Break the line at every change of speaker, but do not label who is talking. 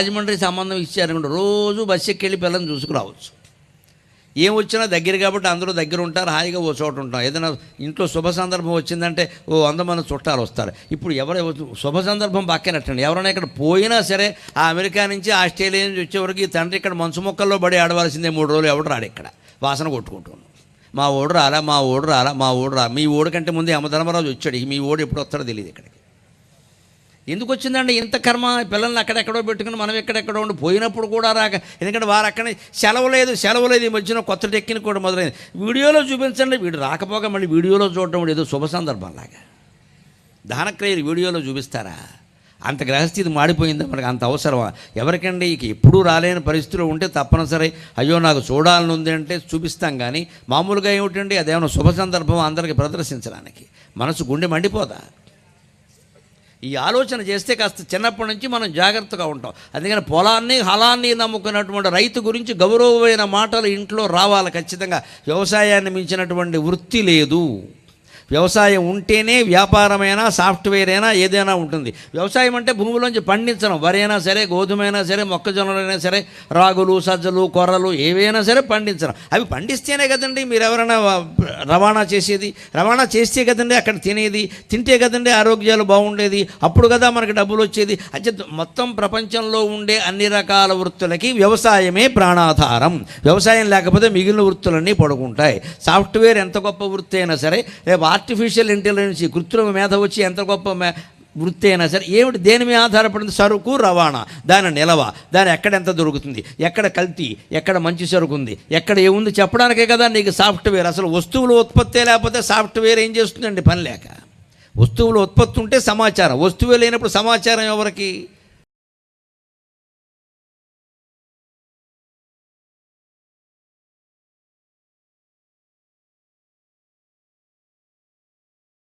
రాజమండ్రి సంబంధం ఇచ్చారనుకోండి రోజు బస్సు ఎక్కెళ్ళి పిల్లల్ని చూసుకురావచ్చు. ఏం వచ్చినా దగ్గర కాబట్టి అందరూ దగ్గర ఉంటారు హాయిగా ఓ చోట ఉంటాం. ఏదైనా ఇంట్లో శుభ సందర్భం వచ్చిందంటే ఓ వంద మంది చుట్టాలు వస్తారు. ఇప్పుడు ఎవరు శుభ సందర్భం పక్కనట్టండి. ఎవరైనా ఇక్కడ పోయినా సరే ఆ అమెరికా నుంచి ఆస్ట్రేలియా నుంచి వచ్చేవరకు ఈ తండ్రి ఇక్కడ మంచు మొక్కల్లో పడి ఆడవలసిందే మూడు రోజులు ఎవడు రాడు ఇక్కడ. వాసన కొట్టుకుంటున్నాం మా ఓడు రాలా మా ఓడు రాలా మా ఓడు రా మీ ఓడు కంటే ముందే యమధర్మరాజు వచ్చాడు. మీ ఓడు ఎప్పుడు వస్తాడో తెలియదు ఇక్కడికి. ఎందుకు వచ్చిందండి ఇంత కర్మ? పిల్లల్ని అక్కడెక్కడో పెట్టుకుని మనం ఎక్కడెక్కడో ఉండి పోయినప్పుడు కూడా రాక. ఎందుకంటే వారు అక్కడ సెలవు లేదు సెలవు లేదు ఈ మధ్యన కొత్త టెక్కిన కూడా మొదలైంది. వీడియోలో చూపించండి వీడు రాకపోగా మళ్ళీ వీడియోలో చూడటం ఏదో శుభ సందర్భంలాగా దానక్రియలు వీడియోలో చూపిస్తారా? అంత గ్రహస్థితి మాడిపోయిందా మనకు అంత అవసరమా? ఎవరికండి ఇక ఎప్పుడూ రాలేని పరిస్థితిలో ఉంటే తప్పనిసరి. అయ్యో నాకు చూడాలని ఉంది అంటే చూపిస్తాం కానీ మామూలుగా ఏమిటండి అదేమైనా శుభ సందర్భం అందరికి ప్రదర్శించడానికి? మనసు గుండె మండిపోదా? ఈ ఆలోచన చేస్తే కాస్త చిన్నప్పటి నుంచి మనం జాగ్రత్తగా ఉంటాం. అందుకని పొలాన్ని హలాన్ని నమ్ముకున్నటువంటి రైతు గురించి గౌరవమైన మాటలు ఇంట్లో రావాలి ఖచ్చితంగా. వ్యవసాయాన్ని మించినటువంటి వృత్తి లేదు. వ్యవసాయం ఉంటేనే వ్యాపారమైనా సాఫ్ట్వేర్ అయినా ఏదైనా ఉంటుంది. వ్యవసాయం అంటే భూమిలోంచి పండించడం. వరైనా సరే గోధుమైనా సరే మొక్కజొన్నలైనా సరే రాగులు సజ్జలు కొర్రలు ఏవైనా సరే పండించడం. అవి పండిస్తేనే కదండి మీరు ఎవరైనా రవాణా చేసేది. రవాణా చేస్తే కదండి అక్కడ తినేది. తింటే కదండి ఆరోగ్యాలు బాగుండేది. అప్పుడు కదా మనకి డబ్బులు వచ్చేది. అంటే మొత్తం ప్రపంచంలో ఉండే అన్ని రకాల వృత్తులకి వ్యవసాయమే ప్రాణాధారం. వ్యవసాయం లేకపోతే మిగిలిన వృత్తులన్నీ పడుకుంటాయి. సాఫ్ట్వేర్ ఎంత గొప్ప వృత్తి అయినా సరే రేపు ఆర్టిఫిషియల్ ఇంటెలిజెన్స్ కృత్రిమ మేధ వచ్చి ఎంత గొప్ప వృత్తి అయినా సరే ఏమిటి దేని మీద ఆధారపడింది? సరుకు రవాణా. దాని నిలవ. దాని ఎక్కడ ఎంత దొరుకుతుంది? ఎక్కడ కల్తీ? ఎక్కడ మంచి సరుకు ఉంది? ఎక్కడ ఏముంది? చెప్పడానికే కదా నీకు సాఫ్ట్వేర్. అసలు వస్తువుల ఉత్పత్తే లేకపోతే సాఫ్ట్వేర్ ఏం చేస్తుందండి? పని లేక. వస్తువుల ఉత్పత్తి ఉంటే సమాచారం. వస్తువే లేనప్పుడు సమాచారం ఎవరికి?